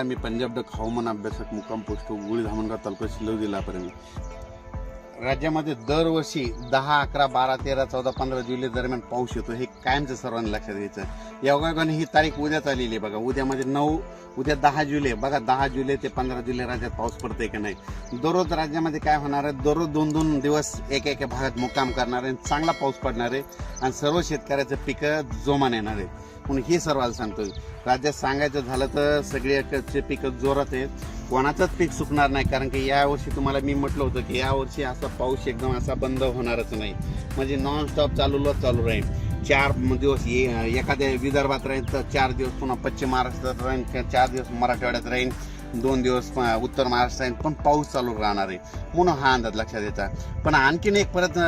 नमस्कार मी पंजाब डक हवामान अभ्यासक मुक्काम पोस्ट गुळी धामणगाव तालुका शिल्लक जिल्हापर्यंत राज्यामध्ये दरवर्षी दहा अकरा बारा तेरा चौदा पंधरा जुलै दरम्यान पाऊस येतो हे कायमचं सर्वांनी लक्षात घ्यायचं योगायोगाने ही तारीख उद्याच आलेली आहे बघा. उद्यामध्ये नऊ उद्या दहा जुलै. बघा दहा जुलै ते पंधरा जुलै राज्यात पाऊस पडतोय का नाही? दररोज राज्यामध्ये काय होणार आहे? दररोज दोन दोन दिवस एक एका भागात मुक्काम करणार आहे चांगला पाऊस पडणार आहे आणि सर्व शेतकऱ्याचं पिकं जोमान येणार आहे. पण हे सर्वांना सांगतोय. राज्यात सांगायचं झालं तर सगळ्याकडचे पिकं जोरात आहेत. कोणाचंच पीक सुकणार नाही कारण की यावर्षी तुम्हाला मी म्हटलं होतं की यावर्षी असा पाऊस एकदम असा बंद होणारच नाही. म्हणजे नॉन स्टॉप चालूलाच चालू राहील. चार दिवस ये एखाद्या विदर्भात राहील तर चार दिवस पुन्हा पश्चिम महाराष्ट्रात राहील चार दिवस मराठवाड्यात राहील. दोन दिवस उत्तर महाराष्ट्रात पण पाऊस चालू राहणार आहे. म्हणून हा अंदाज लक्षात यायचा पण आणखीन एक परत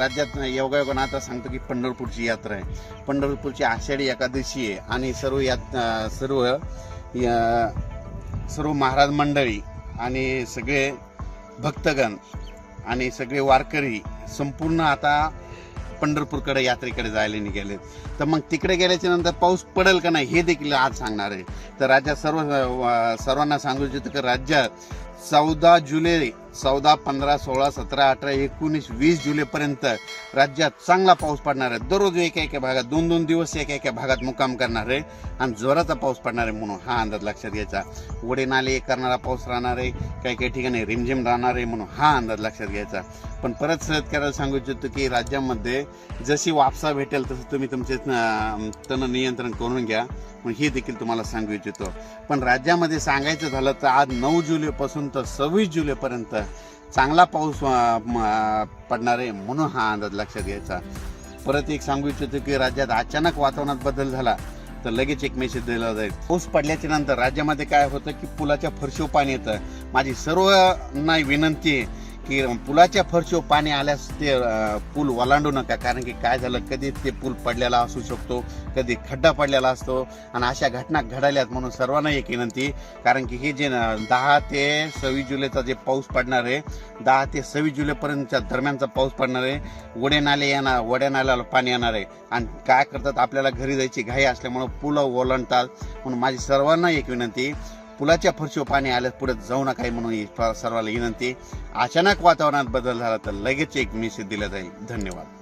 राज्यात योगायोगानं आता सांगतो की पंढरपूरची यात्रा आहे. पंढरपूरची आषाढी एकादशी आहे आणि सर्व यात सर्व या- सर्व महाराज मंडळी आणि सगळे भक्तगण आणि सगळे वारकरी संपूर्ण आता पंढरपूरकडे यात्रेकडे जायला निघाले. तर मग तिकडे गेल्याच्यानंतर पाऊस पडेल का नाही हे देखील आज सांगणार आहे. तर राज्यात सर्व सर्वांना सांगू इच्छितो की राज्यात चौदा जुलै चौदा पंधरा सोळा सतरा अठरा एकोणीस वीस जुलैपर्यंत राज्यात चांगला पाऊस पडणार आहे. दररोज एका एका भागात दोन दोन दिवस एका एका भागात मुक्काम करणार आहे आणि जोराचा पाऊस पडणार आहे म्हणून हा अंदाज लक्षात घ्यायचा. वडे नाले करणारा पाऊस राहणार आहे काही काही ठिकाणी रिमझिम राहणार आहे म्हणून हा अंदाज लक्षात घ्यायचा. पण परत शेतकऱ्याला सांगू इच्छितो की राज्यामध्ये जशी वापसा भेटेल तसं तुम्ही तुमचे तण नियंत्रण करून घ्या. पण हे देखील तुम्हाला सांगू इच्छितो. पण राज्यामध्ये सांगायचं झालं तर आज नऊ जुलैपासून तर सव्वीस जुलैपर्यंत चांगला पाऊस पडणार आहे म्हणून हा अंदाज लक्षात घ्यायचा. परत एक सांगू इच्छितो की राज्यात अचानक वातावरणात बदल झाला तर लगेच एक मेसेज दिला जाईल. पाऊस पडल्याच्या नंतर राज्यामध्ये काय होतं की पुलाच्या फरशीव पाणी येतं. माझी सर्वांना विनंती आहे की पुलाच्या फरशीवर पाणी आल्यास ते पूल ओलांडू नका. कारण की काय झालं कधी ते पूल पडलेला असू शकतो कधी खड्डा पडलेला असतो आणि अशा घटना घडाल्यात म्हणून सर्वांना एक विनंती. कारण की हे जे दहा ते सव्वीस जुलैचा जे पाऊस पडणार आहे दहा ते सव्वीस जुलैपर्यंतच्या दरम्यानचा पाऊस पडणार आहे. वडे नाले येणार वड्या नाल्याला पाणी येणार आहे. आणि काय करतात आपल्याला घरी जायची घाई असल्यामुळं पुलं ओलांडतात. म्हणून माझी सर्वांना एक विनंती पुलाच्या फरशीवर पाणी आल्यास पुढे जाऊ नका म्हणून सर्वाला सर्वांना विनंती. अचानक वातावरणात बदल झाला तर लगेच एक मेसेज दिला जाईल. धन्यवाद.